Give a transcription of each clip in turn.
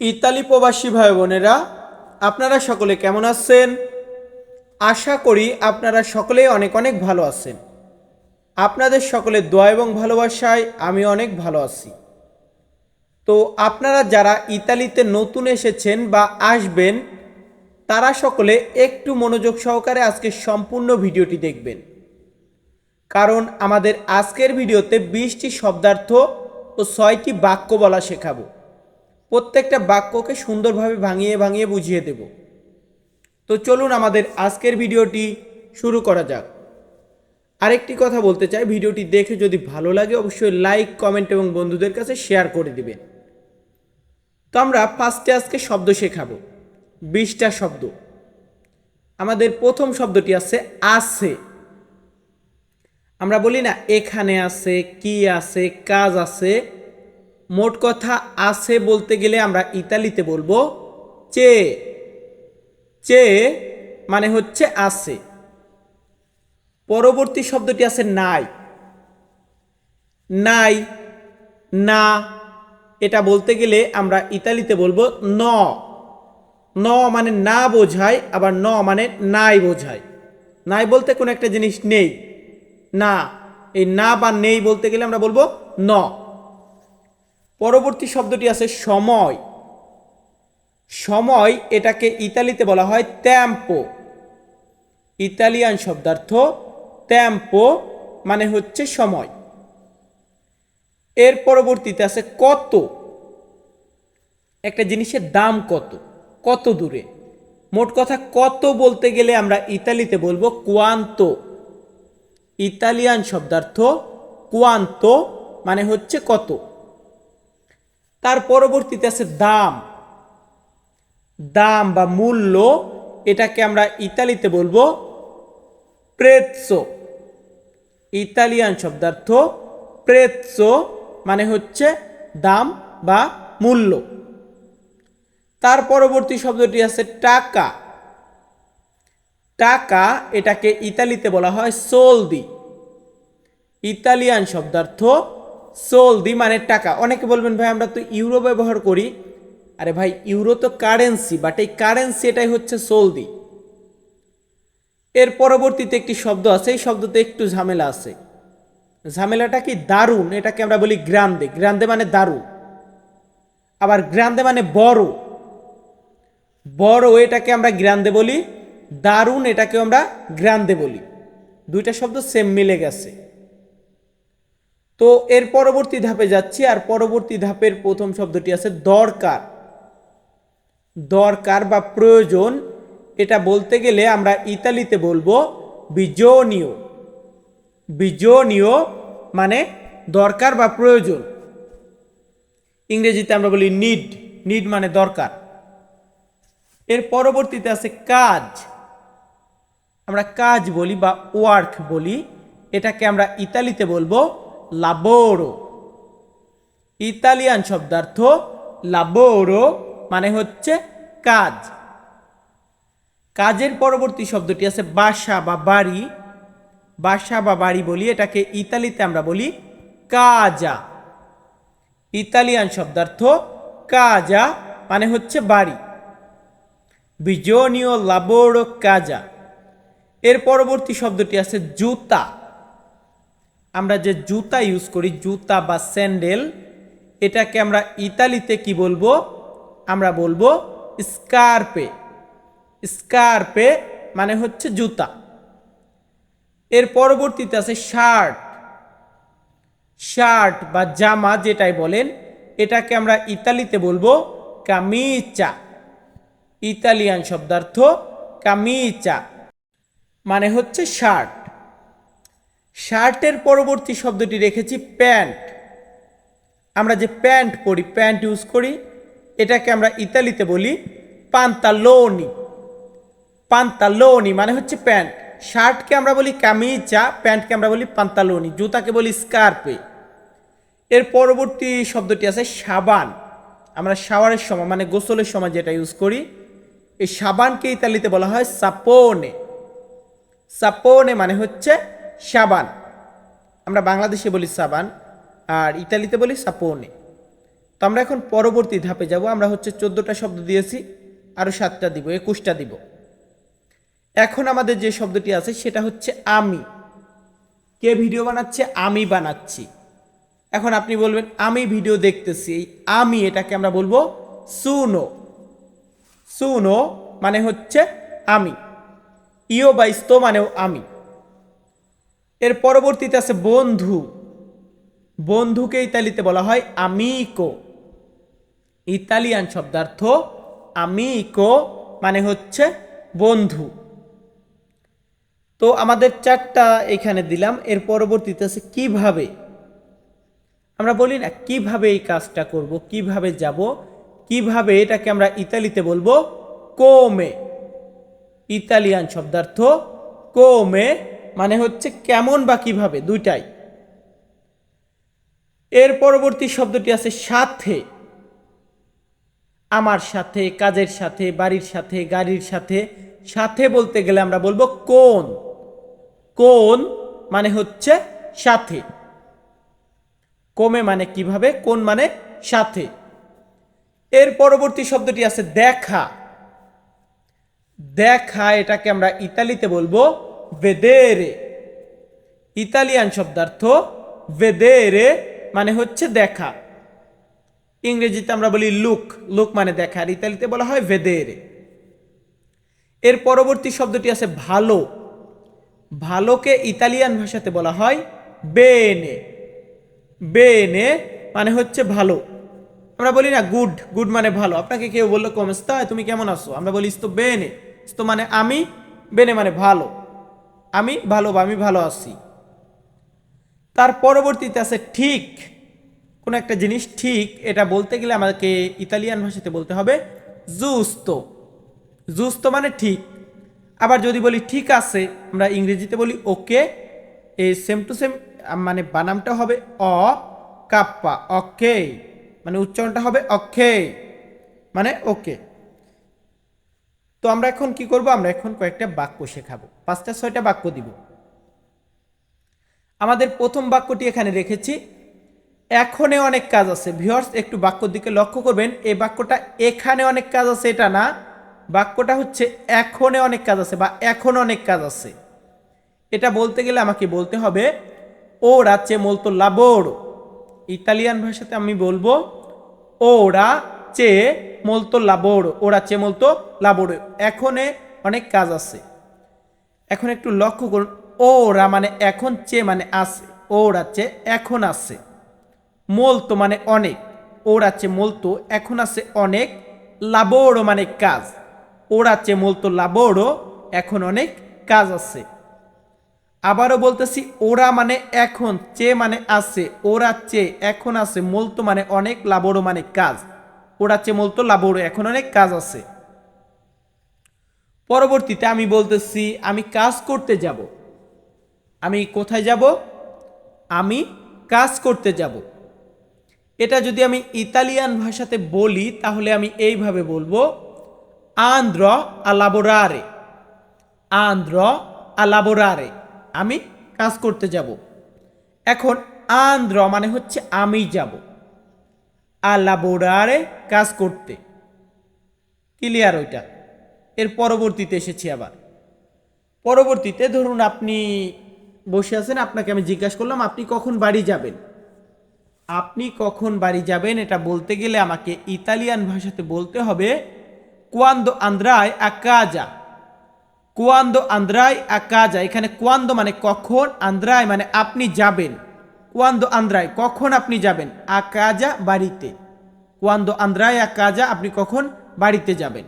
Italy প্রবাসী ভাই বোনেরা, আপনারা সকলে কেমন আছেন? আশা করি আপনারা সকলেই অনেক অনেক ভালো আছেন। আপনাদের সকলের দোয়া এবং ভালোবাসায় আমি অনেক ভালো আছি। তো আপনারা যারা ইতালিতে নতুন এসেছেন বা আসবেন, তারা সকলে একটু মনোযোগ সহকারে আজকে সম্পূর্ণ ভিডিওটি দেখবেন। কারণ আমাদের আজকের ভিডিওতে বিশটি শব্দার্থ ও ছয়টি বাক্য বলা শেখাবো। প্রত্যেকটা বাক্যকে সুন্দরভাবে ভাঙিয়ে ভাঙিয়ে বুঝিয়ে দেব। তো চলুন আমাদের আজকের ভিডিওটি শুরু করা যাক। আরেকটি কথা বলতে চাই, ভিডিওটি দেখে যদি ভালো লাগে অবশ্যই লাইক, কমেন্ট এবং বন্ধুদের কাছে শেয়ার করে দিবেন। তো আমরা ফার্স্টে আজকে শব্দ শেখাবো, বিশটা শব্দ। আমাদের প্রথম শব্দটি আছে আছে। আমরা বলি না, এখানে আছে, কি আছে, কাজ আছে মোট কথা আছে বলতে গেলে আমরা ইতালিতে বলব চে চে মানে হচ্ছে আছে। পরবর্তী শব্দটি আছে নাই। নাই, না, এটা বলতে গেলে আমরা ইতালিতে বলব ন। ন মানে না বোঝায়, আবার ন মানে নাই বোঝায়। নাই বলতে কোনো একটা জিনিস নেই। না, এই না বা নেই বলতে গেলে আমরা বলব ন। পরবর্তী শব্দটি আছে সময়। সময় এটাকে ইতালিতে বলা হয় ট্যাম্পো ইতালিয়ান শব্দার্থ ট্যাম্পো মানে হচ্ছে সময়। এর পরবর্তীতে আছে কত। একটা জিনিসের দাম কত কত দূরে। মোট কথা কত বলতে গেলে আমরা ইতালিতে বলব কোয়ান্তো ইতালিয়ান শব্দার্থ কোয়ান্তো মানে হচ্ছে কত। তার পরবর্তীতে আছে দাম। দাম বা মূল্য, এটাকে আমরা ইতালিতে বলব প্রেৎসো ইতালিয়ান শব্দার্থ প্রেৎসো মানে হচ্ছে দাম বা মূল্য। তার পরবর্তী শব্দটি আছে টাকা। টাকা এটাকে ইতালিতে বলা হয় সোলদি ইতালিয়ান শব্দার্থ সোলদি মানে টাকা। অনেকে বলবেন, ভাই, আমরা তো ইউরো ব্যবহার করি। আরে ভাই, ইউরো তো কারেন্সি বাট এই কারেন্সি এটাই হচ্ছে সোলদি এর পরবর্তীতে একটি শব্দ আছে, এই শব্দতে একটু ঝামেলা আছে। ঝামেলাটা কি দারুণ? এটাকে আমরা বলি গ্রান্দে। গ্রান্দে মানে দারুণ। আবার গ্রান্দে মানে বড়। বড় এটাকে আমরা গ্রান্দে বলি, দারুণ এটাকে আমরা গ্রান্দে বলি। দুইটা শব্দ সেম মিলে গেছে। তো এর পরবর্তী ধাপে যাচ্ছি, আর পরবর্তী ধাপের প্রথম শব্দটি আছে দরকার। দরকার বা প্রয়োজন, এটা বলতে গেলে আমরা ইতালিতে বলব বিজনীয় বিজনীয় মানে দরকার বা প্রয়োজন। ইংরেজিতে আমরা বলি নিড নিড মানে দরকার। এর পরবর্তীতে আছে কাজ। আমরা কাজ বলি বা ওয়ার্ক বলি, এটাকে আমরা ইতালিতে বলব লাবোরো ইতালিয়ান শব্দার্থ লাবোরো মানে হচ্ছে কাজ. কাজের পরবর্তী শব্দটি আছে বাসা বা বাড়ি। বাসা বা বাড়ি বলি এটাকে ইতালিতে আমরা বলি কাজা ইতালিয়ান শব্দার্থ কাজা মানে হচ্ছে বাড়ি। বিজনীয় লাবোরো কাজা এর পরবর্তী শব্দটি আছে জুতা। আমরা যে জুতা ইউজ করি, জুতা বা স্যান্ডেল এটাকে আমরা ইতালিতে কি বলব? আমরা বলব স্কার্পে স্কার্পে মানে হচ্ছে জুতা। এর পরবর্তীতে আছে শার্ট শার্ট বা জামা যেটাই বলেন, এটাকে আমরা ইতালিতে বলব কামিচা ইতালিয়ান শব্দার্থ কামিচা মানে হচ্ছে শার্ট শার্টের পরবর্তী শব্দটি রেখেছি প্যান্ট। আমরা যে প্যান্ট পরি, প্যান্ট ইউজ করি, এটাকে আমরা ইতালিতে বলি পান্তালোনি। পান্তালোনি মানে হচ্ছে প্যান্ট। শার্টকে আমরা বলি কামিচা প্যান্টকে আমরা বলি পান্তালোনি, জুতাকে বলি স্কার্পে। এর পরবর্তী শব্দটি আছে সাবান। আমরা শাওয়ারের সময় মানে গোসলের সময় যেটা ইউজ করি, এই সাবানকে ইতালিতে বলা হয় সাপোনে। সাপোনে মানে হচ্ছে সাবান আমরা বাংলাদেশে বলি সাবান আর ইতালিতে বলি সাপোনে। তো আমরা এখন পরবর্তী ধাপে যাব। আমরা হচ্ছে চোদ্দোটা শব্দ দিয়েছি আরও সাতটা দিব, একুশটা দিব। এখন আমাদের যে শব্দটি আছে, সেটা হচ্ছে আমি। কে ভিডিও বানাচ্ছে? আমি বানাচ্ছি। এখন আপনি বলবেন, আমি ভিডিও দেখতেছি। এই আমি এটাকে আমরা বলব সুনো। সুনো মানে হচ্ছে আমি। ইও বা ইস্তো মানেও আমি। এর পরবর্তীতে আছে বন্ধু। বন্ধুকে ইতালিতে বলা হয় আমিকো ইতালিয়ান শব্দার্থ আমিকো মানে হচ্ছে বন্ধু। তো আমাদের চারটা এখানে দিলাম। এর পরবর্তীতে আছে কীভাবে? আমরা বলি না কীভাবে এই কাজটা করব, কীভাবে যাব, কীভাবে এটাকে আমরা ইতালিতে বলব কোমে। ইতালিয়ান শব্দার্থ কোমে। মানে হচ্ছে কেমন বা কীভাবে? দুইটাই। এর পরবর্তী শব্দটি আছে সাথে। আমার সাথে, কাজের সাথে, বাড়ির সাথে, গাড়ির সাথে। সাথে বলতে গেলে আমরা বলব কোন। কোন মানে হচ্ছে সাথে। কমে মানে কীভাবে, কোন মানে সাথে। এর পরবর্তী শব্দটি আছে দেখা। দেখা এটাকে আমরা ইতালিতে বলব ভেদেরে ইতালিয়ান শব্দার্থ ভেদেরে মানে হচ্ছে দেখা। ইংরেজিতে আমরা বলি লুক লুক মানে দেখা। আর ইতালিতে বলা হয় ভেদেরে এর পরবর্তী শব্দটি আছে ভালো। ভালোকে ইতালিয়ান ভাষাতে বলা হয় বেনে বেনে মানে হচ্ছে ভালো। আমরা বলি না গুড গুড মানে ভালো। আপনাকে কেউ বলল, কমস্তা, তুমি কেমন আছো? আমরা বলি তো বেনে তো মানে আমি বেনে মানে ভালো। আমি ভালো বা আমি ভালো আছি। তার পরবর্তীতে আছে ঠিক, কোনো একটা জিনিস ঠিক, এটা বলতে গেলে আমাদেরকে ইতালিয়ান ভাষাতে বলতে হবে জুস্তো জুস্তো মানে ঠিক। আবার যদি বলি ঠিক আছে আমরা ইংরেজিতে বলি ওকে এই সেম টু সেম মানে বানামটা হবে অ কাপ্পা অকে মানে উচ্চারণটা হবে অক্ষে মানে ওকে তো আমরা এখন কি করব? আমরা এখন কয়েকটা বাক্য শেখাবো। পাঁচটা, ছয়টা বাক্য দিব। আমাদের প্রথম বাক্যটি এখানে রেখেছি। এখনে অনেক কাজ আছে। ভিউয়ার্স, একটু বাক্যর দিকে লক্ষ্য করবেন। এই বাক্যটা এখানে অনেক কাজ আছে, এটা না। বাক্যটা হচ্ছে এখনে অনেক কাজ আছে বা এখন অনেক কাজ আছে। এটা বলতে গেলে আমাকে বলতে হবে ওরা চে molto lavoro ইতালিয়ান ভাষাতে আমি বলব, ওরা চে molto lavoro ওরা চে molto lavoro এখনে অনেক কাজ আছে। এখন একটু লক্ষ্য করুন, ওরা মানে এখন চে মানে আছে, ওরা চে এখন আছে। মোলতো মানে অনেক, ওরা চে মোলতো এখন আছে অনেক লাবোড়ো মানে কাজ। ওরা চে মোলতো লাবোড়ো এখন অনেক কাজ আছে। আবারও বলতেছি, ওরা মানে এখন, চে মানে আছে, ওরা চে এখন আছে, মোলতো মানে অনেক লাবোড়ো মানে কাজ। চে মোলতো লাবোড়ো এখন অনেক কাজ আছে। পরবর্তীতে আমি বলতেছি, আমি কাজ করতে যাব। আমি কোথায় যাব? আমি কাজ করতে যাব। এটা যদি আমি ইতালিয়ান ভাষাতে বলি, তাহলে আমি এইভাবে বলব, আন্দ্র আলাবোরারে আন্দ্র আলাবোরারে, আমি কাজ করতে যাব। এখন আন্দ্র মানে হচ্ছে আমি যাব। আলাবোরারে কাজ করতে। ক্লিয়ার ওইটা। এর পরবর্তীতে এসেছি আবার। পরবর্তীতে ধরুন আপনি বসে আছেন, আপনাকে আমি জিজ্ঞাসা করলাম, আপনি কখন বাড়ি যাবেন? আপনি কখন বাড়ি যাবেন? এটা বলতে গেলে আমাকে ইতালিয়ান ভাষাতে বলতে হবে কুয়ান্দো আন্দ্রায় আকাজা কুয়ান্দো আন্দ্রায় আকাজা এখানে কুয়ান্দো মানে কখন আন্দ্রায় মানে আপনি যাবেন। কুয়ান্দো আন্দ্রায় কখন আপনি যাবেন? আকাজা বাড়িতে। কুয়ান্দো আন্দ্রায়, আকাজা, আপনি কখন বাড়িতে যাবেন?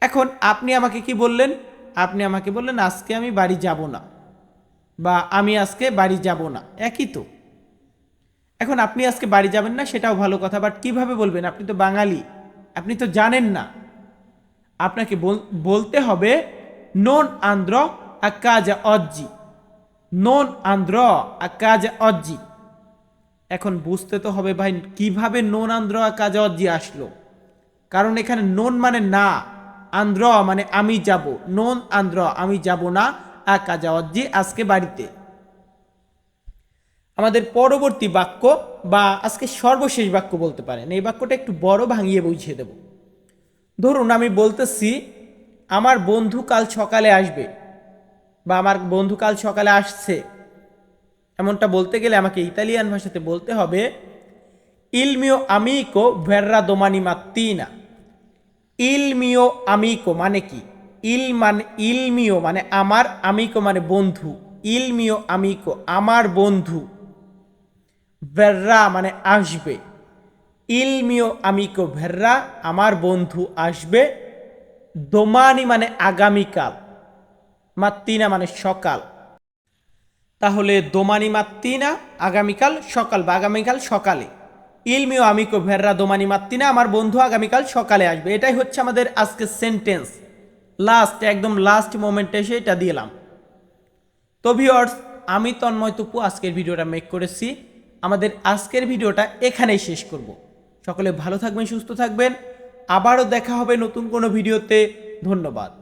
এখন আপনি আমাকে কি বললেন? আপনি আমাকে বললেন, আজকে আমি বাড়ি যাব না। বা আমি আজকে বাড়ি যাব না। একই তো। এখন আপনি আজকে বাড়ি যাবেন না, সেটাও ভালো কথা বাট কীভাবে বলবেন? আপনি তো বাঙালি। আপনি তো জানেন না। আপনাকে বল- বলতে হবে, নন আন্দ্র আকাজা অজ্জি। নন আন্দ্র আকাজা অজ্জি এখন বুঝতে তো হবে ভাই কীভাবে নন আন্দ্র আকাজা অজ্জি আসলো। কারণ এখানে নন মানে না আন্দ্র মানে আমি যাব। নন আন্দ্র আমি যাব না আকাজা অজ্জি আজকে বাড়িতে। আমাদের পরবর্তী বাক্য বা আজকে সর্বশেষ বাক্য বলতে পারেন। এই বাক্যটা একটু বড় ভাঙিয়ে বুঝিয়ে দেব। ধরুন আমি বলতেছি, আমার বন্ধু কাল সকালে আসবে। বা আমার বন্ধু কাল সকালে আসছে। এমনটা বলতে গেলে আমাকে ইতালিয়ান ভাষাতে বলতে হবে ইলমিও আমিকো ভেররা দোমানি মাত্তিনা। ইলমিও আমিকো মানে কি? ইল মানে ইলমিও মানে আমার, আমিকো মানে বন্ধু। ইলমিও আমিকো, আমার বন্ধু। ভেররা মানে আসবে। ইলমিও আমিকো ভেররা, আমার বন্ধু আসবে। দোমানি মানে আগামীকাল। মাত্তিনা মানে সকাল। তাহলে দোমানি মাত্তিনা আগামীকাল সকাল বা আগামীকাল সকালে। ইলমিও আমিকো ভেররা দোমানি মাত্তিনা, আমার বন্ধু আগামীকাল সকালে আসবে। এটাই হচ্ছে আমাদের আজকের সেন্টেন্স লাস্ট একদম লাস্ট মোমেন্টে এসে এটা দিলাম। তো ভিওর্স আমি তন্ময় তুপু, আজকের ভিডিওটা মেক করেছি। আমাদের আজকের ভিডিওটা এখানেই শেষ করব। সকলে ভালো থাকবেন, সুস্থ থাকবেন। আবারও দেখা হবে নতুন কোনো ভিডিওতে। ধন্যবাদ।